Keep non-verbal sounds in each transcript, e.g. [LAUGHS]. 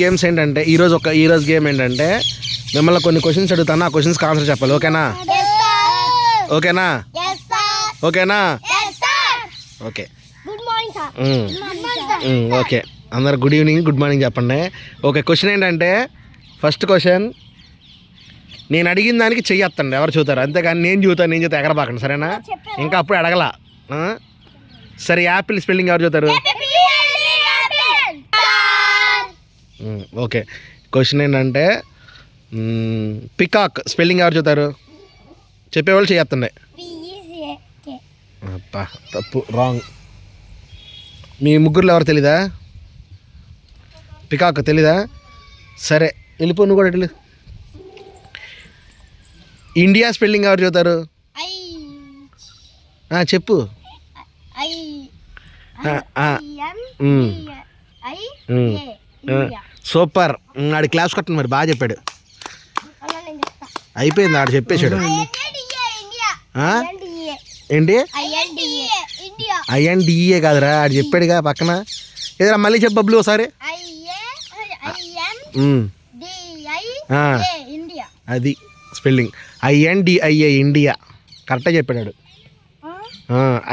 Games ఏంటంటే ఈరోజు ఒక ఈరోజు గేమ్ ఏంటంటే మిమ్మల్ని కొన్ని క్వశ్చన్స్ అడుగుతాను ఆ క్వశ్చన్స్కి ఆన్సర్ చెప్పాలి ఓకేనా? ఓకేనా? ఓకేనా? ఓకే. ఓకే. అందరు గుడ్ ఈవినింగ్ గుడ్ మార్నింగ్ చెప్పండి. ఓకే క్వశ్చన్ ఏంటంటే ఫస్ట్ క్వశ్చన్ నేను అడిగిన దానికి చెయ్యొత్తండి ఎవరు చూతారు? అంతేగాని నేను చూతాను నేను చూతా ఎగరబాకండి సరేనా? ఇంకా అప్పుడు అడగలా? సరే యాపిల్ స్పెల్లింగ్ ఎవరు చూతారు? ఓకే. క్వశ్చన్ ఏంటంటే పికాక్ స్పెల్లింగ్ ఎవరు చూతారు? చెప్పేవాళ్ళు చేయొత్తండి అబ్బా తప్పు రాంగ్ మీ ముగ్గురులో ఎవరు తెలీదా? పికాక్ తెలీదా? సరే వెళ్ళిపో నువ్వు కూడా వెళ్ళు. ఇండియా స్పెల్లింగ్ ఎవరు ఆ, చెప్పు. ఐ. సూపర్. ఆడి క్లాస్ కట్టండి మరి బాగా చెప్పాడు. అయిపోయింది ఆడు చెప్పేశాడు. ఏంటి? ఐఎన్డిఏ కాదురా ఆడు చెప్పాడుగా పక్కన. ఏదైనా మళ్ళీ చెప్పు బబ్లు ఒకసారి. అది spelling. I N D I A India. కరెక్టే చెప్పాడు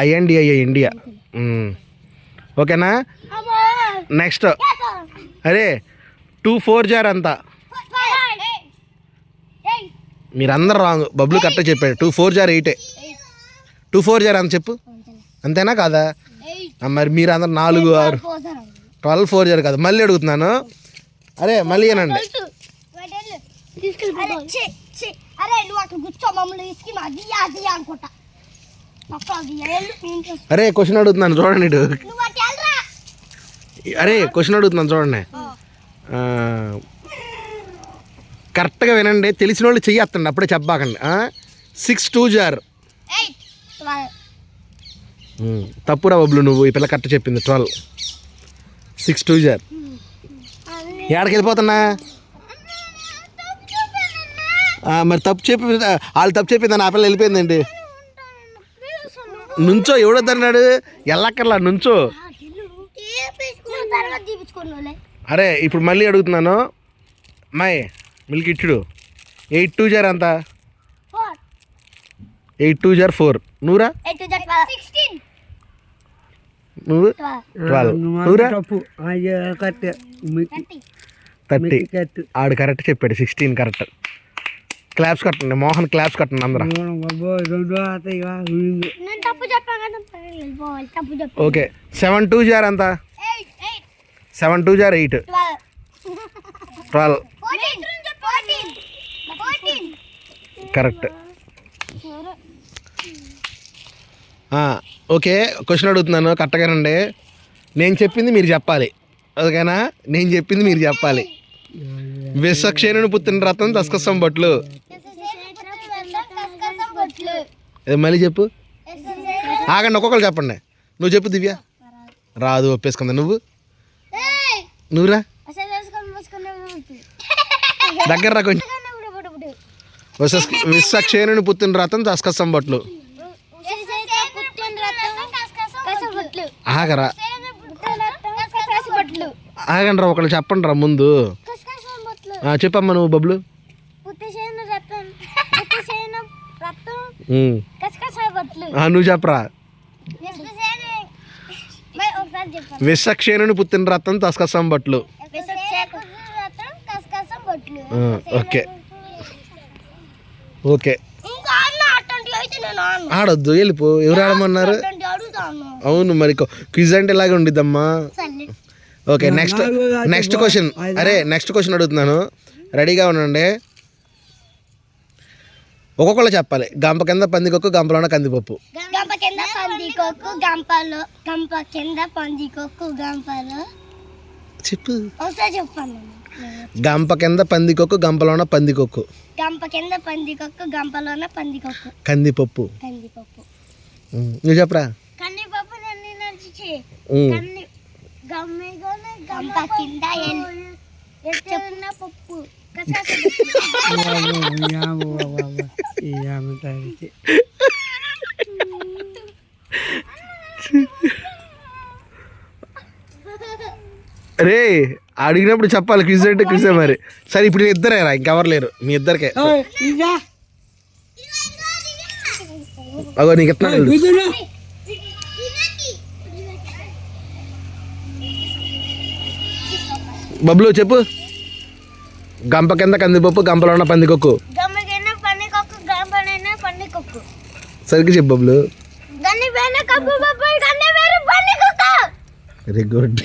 I N D I A India. ఓకేనా? నెక్స్ట్. అరే టూ ఫోర్ జార్ అంతా. మీరందరూ రాంగ్. బబ్లు కరెక్ట్ చెప్పాడు. టూ ఫోర్ జార్ ఎయిటే. టూ ఫోర్ జార్ అంత చెప్పు. అంతేనా కాదా? మరి మీరు అందరు నాలుగు ఆరు ట్వెల్వ్ ఫోర్ జార్ కాదు. మళ్ళీ అడుగుతున్నాను. అరే మళ్ళీ ఏనండి అరే క్వశ్చన్ అడుగుతున్నాను. చూడండి ఇటు. అరే క్వశ్చన్ అడుగుతున్నాను. చూడండి. కరెక్ట్గా వినండి. తెలిసిన వాళ్ళు చెయ్యొత్తండి. అప్పుడే చెప్పబాకండి. Six two jar. తప్పురా బబ్లు నువ్వు. ఈ పిల్ల కరెక్ట్ చెప్పింది. ట్వెల్వ్. సిక్స్ టూ జార్. ఏడకి వెళ్ళిపోతున్నా మరి తప్పు చెప్పి వాళ్ళు తప్పు చెప్పింది ఆ పిల్ల వెళ్ళిపోయిందండి. నుంచో ఎవడొద్దన్నాడు? ఎల్లక్కర్లా నుంచో. అరే ఇప్పుడు మళ్ళీ అడుగుతున్నాను. అమ్మాయి మిల్క్ ఇచ్చుడు. ఎయిట్ టూ జార్ అంత. Eight two jar four. నూరా నువ్వు? ట్వెల్వ్. నూరా థర్టీ. ఆడు కరెక్ట్ చెప్పాడు. Sixteen correct. క్లాప్స్ కట్టండి. మోహన్ క్లాప్స్ కట్టండి అందరూ. ఓకే. సెవెన్ టూ జార్ అంత. Seven two jar eight. Twelve. Correct. Okay question అడుగుతున్నాను కరెక్ట్గానండి నేను చెప్పింది మీరు చెప్పాలి. ఓకేనా? నేను చెప్పింది మీరు చెప్పాలి. విశ్వక్షేణుని పుట్టిన రత్నం దస్కసం బట్లు. మళ్ళీ చెప్పు. ఆగండి ఒక్కొక్కరు చెప్పండి. నువ్వు చెప్పు దివ్య. రాదు ఒప్పేసుకుందా. నువ్వు? నువ్వురా. దగ్గర రా కొంచెం. విశ్వ విశ్వక్షేణుని పుట్టిన రత్నం దస్కసం బట్లు. ఆగరా. ఆగండి రా ఒకళ్ళు చెప్పండి రా ముందు చెప్పమ్మా నువ్వు బబ్లు. పుట్టిసేన రత్నం పుట్టిసేన రత్నం ఉమ్. కసకసాయ బట్లు ఆ, నువ్వు చెప్పరా విశ్వసేన విశ్వక్షేణుని పుట్టిన రత్నం దస్కసం బట్లు. ఓకే. ఓకే. ఇంకా అన్న అట్లాంటి అయితే నేను అన్న ఆడొద్దు వెళ్ళిపో. ఎవరు ఆడమన్నారు? అవును మరి క్విజ్ అంటే ఇలాగే ఉండిద్దమ్మా. ఓకే నెక్స్ట్ నెక్స్ట్ క్వశ్చన్ అరే నెక్స్ట్ క్వశ్చన్ అడుగుతున్నాను. రెడీగా ఉండండి. ఒక్కొక్కళ్ళు చెప్పాలి. గంప కింద పందికొక్కు గంపలోన కందిపప్పు. గంప కింద పందికొక్కు గంపలో గంప కింద పందికొక్కు గంపలో. చెప్పు. ఒకసారి చెప్పాను గంప కింద పందికొక్కు గంపలోన పందికొక్కు. గంప కింద పందికొక్కు గంపలోన పందికొక్కు. కందిపప్పు. కందిపప్పు. నువ్వు చెప్పరా? కందిపప్పు నన్ను నడిచి కంది గంప కింద ఎత్తున్న పప్పు. [LAUGHS] [LAUGHS] కసాస రే అడిగినప్పుడు చెప్పాలి క్విజ్ అంటే క్విజే మరి. సరే ఇప్పుడు ఇద్దరేరా ఇంకెవరు లేరు. మీ ఇద్దరికే. అగో నీకు ఎట్లా బబ్లు చెప్పు. గంప కింద కందిపప్పు గంపలో ఉన్న పందికొక్కు. సరిగ్గా చెప్పు బబ్లు. వేరు గుడ్